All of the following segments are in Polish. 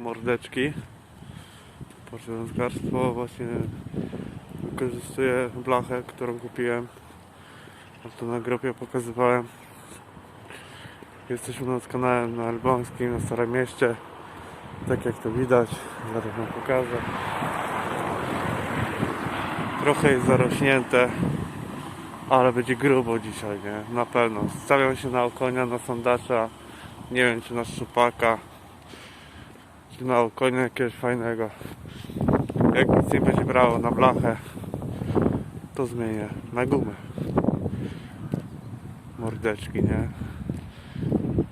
mordeczki. Porzelęzgarstwo właśnie wykorzystuję blachę, którą kupiłem. To na grupie pokazywałem. Jesteśmy nad kanałem na Elbląskim, na Starym Mieście. Tak jak to widać, zaraz wam pokażę. Trochę jest zarośnięte, ale będzie grubo dzisiaj, nie? Na pewno. Stawiam się na okonia, na sondacza. Nie wiem, czy na szczupaka, na okonia jakiegoś fajnego. Jak nic nie będzie brało na blachę, to zmienię na gumę. Mordeczki, nie?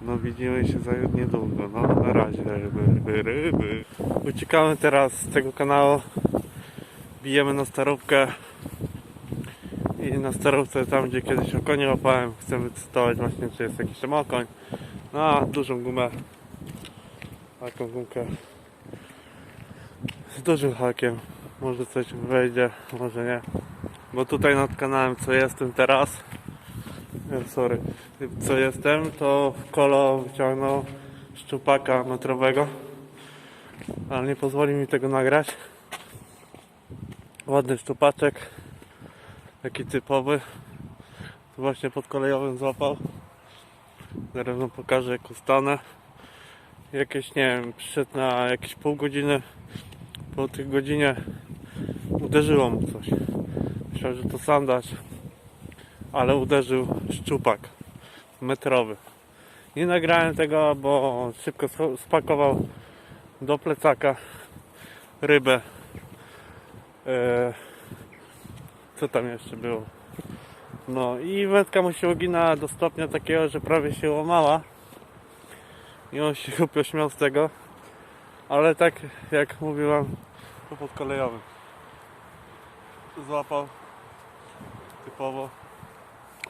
No widzimy się za niedługo. No na razie ryby, ryby, ryby. Uciekamy teraz z tego kanału. Bijemy na starówkę. I na starówce tam gdzie kiedyś okonie łapałem. Chcę wytestować właśnie czy jest jakiś tam okoń. No dużą gumę. Taką gumkę. Z dużym hakiem. Może coś wejdzie, może nie. Bo tutaj nad kanałem co jestem teraz. Sorry. Co jestem, to kolo wyciągnął szczupaka metrowego. Ale nie pozwoli mi tego nagrać. Ładny szczupaczek. Taki typowy. To właśnie pod kolejowym złapał. Zaraz wam pokażę jak ustanę. Jakieś, nie wiem, przyszedł na jakieś pół godziny. Po tych godzinie uderzyło mu coś. Myślałem, że to sandacz. Ale uderzył szczupak metrowy. Nie nagrałem tego, bo szybko spakował do plecaka rybę. E, co tam jeszcze było? No i wędka mu się ugina do stopnia takiego, że prawie się łamała. I on się głupio śmiał z tego. Ale tak jak mówiłam, to pod kolejowym. Złapał typowo.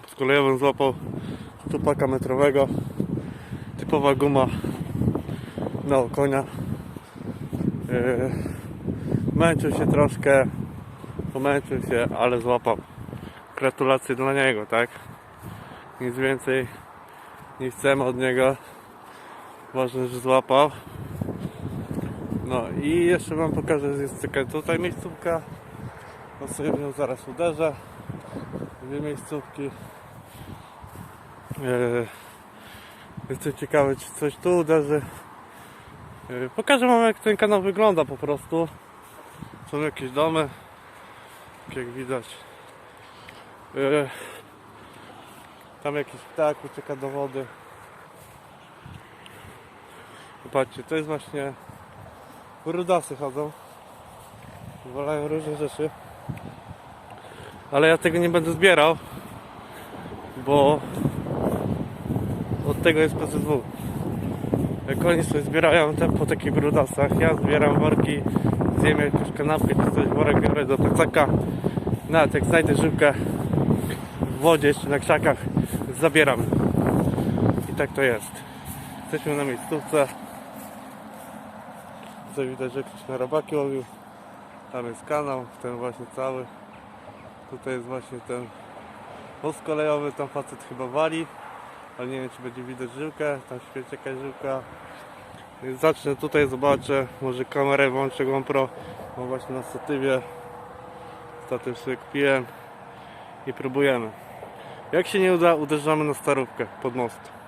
Pod kolejowym złapał tupaka metrowego. Typowa guma na konia. Yy, męczył się troszkę. Pomęczył się, ale złapał. Gratulacje dla niego, tak? Nic więcej nie chcemy od niego. Ważne, że złapał. No i jeszcze wam pokażę, że jest taka tutaj miejscówka. No sobie w nią zaraz uderzę. Dwie miejscówki. Eee, Jestem ciekawy, czy coś tu uderzy. Eee, Pokażę wam, jak ten kanał wygląda po prostu. Są jakieś domy, jak widać. Eee, Tam jakiś ptak ucieka do wody. Popatrzcie, to jest właśnie rudasy chodzą. Wolają różne rzeczy. Ale ja tego nie będę zbierał, bo od tego jest PZW. Jak oni sobie zbierają te po takich brudasach, ja zbieram worki, zjem jakąś kanapkę czy coś, worek biorę do plecaka. Nawet jak znajdę żyłkę w wodzie czy na krzakach, zabieram. I tak to jest. Jesteśmy na miejscówce. Tutaj widać, ktoś na robaki łowił. Tam jest kanał, ten właśnie cały. Tutaj jest właśnie ten most kolejowy, tam facet chyba wali. Ale nie wiem czy będzie widać żyłkę, tam świeci jakaś żyłka. Zacznę tutaj, zobaczę, może kamerę włączę GoPro. Mam właśnie na statywie. Statyw sobie kupiłem i próbujemy. Jak się nie uda, uderzamy na starówkę pod most.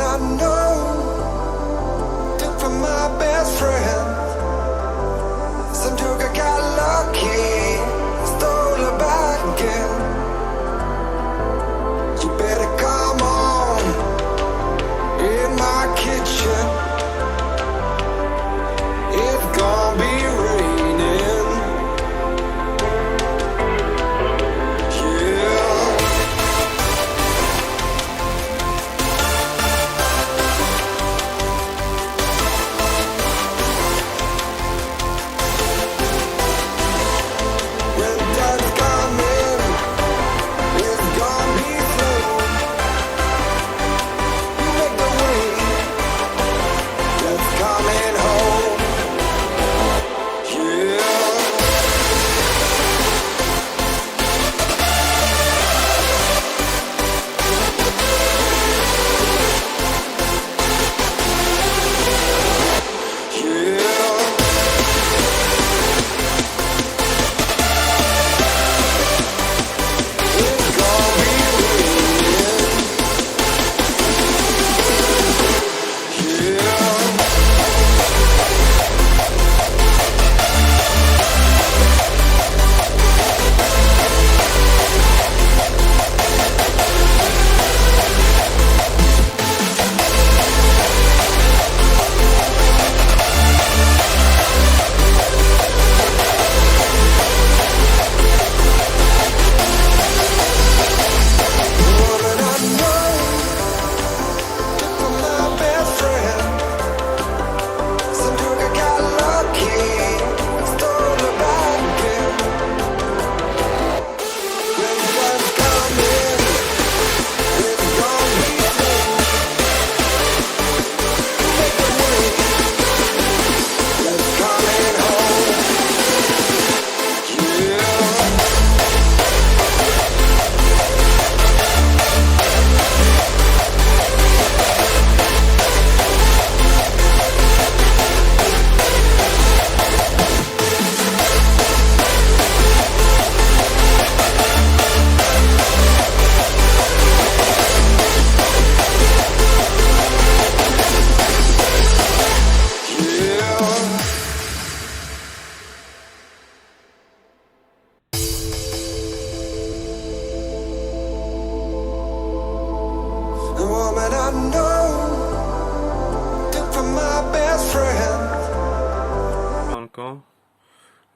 I know took from my best friend. Some joker got lucky,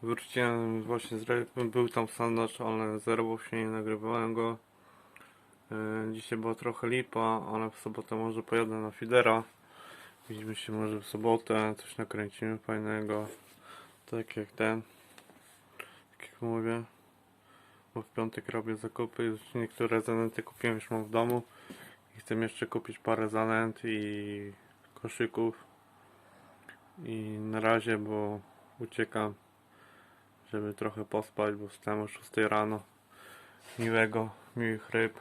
Wróciłem właśnie z był tam sandacz, ale zerował się, nie nagrywałem go. E, Dzisiaj była trochę lipa, ale w sobotę może pojadę na Fidera. Widzimy się może w sobotę, coś nakręcimy fajnego. Tak jak ten. Tak jak mówię. Bo w piątek robię zakupy, niektóre zanęty kupiłem, już mam w domu. I chcę jeszcze kupić parę zanęt i koszyków. I na razie, bo uciekam, żeby trochę pospać, bo wstałem o 6 rano. Miłego, miłych ryb.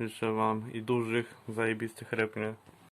Życzę Wam i dużych, zajebistych ryb, nie?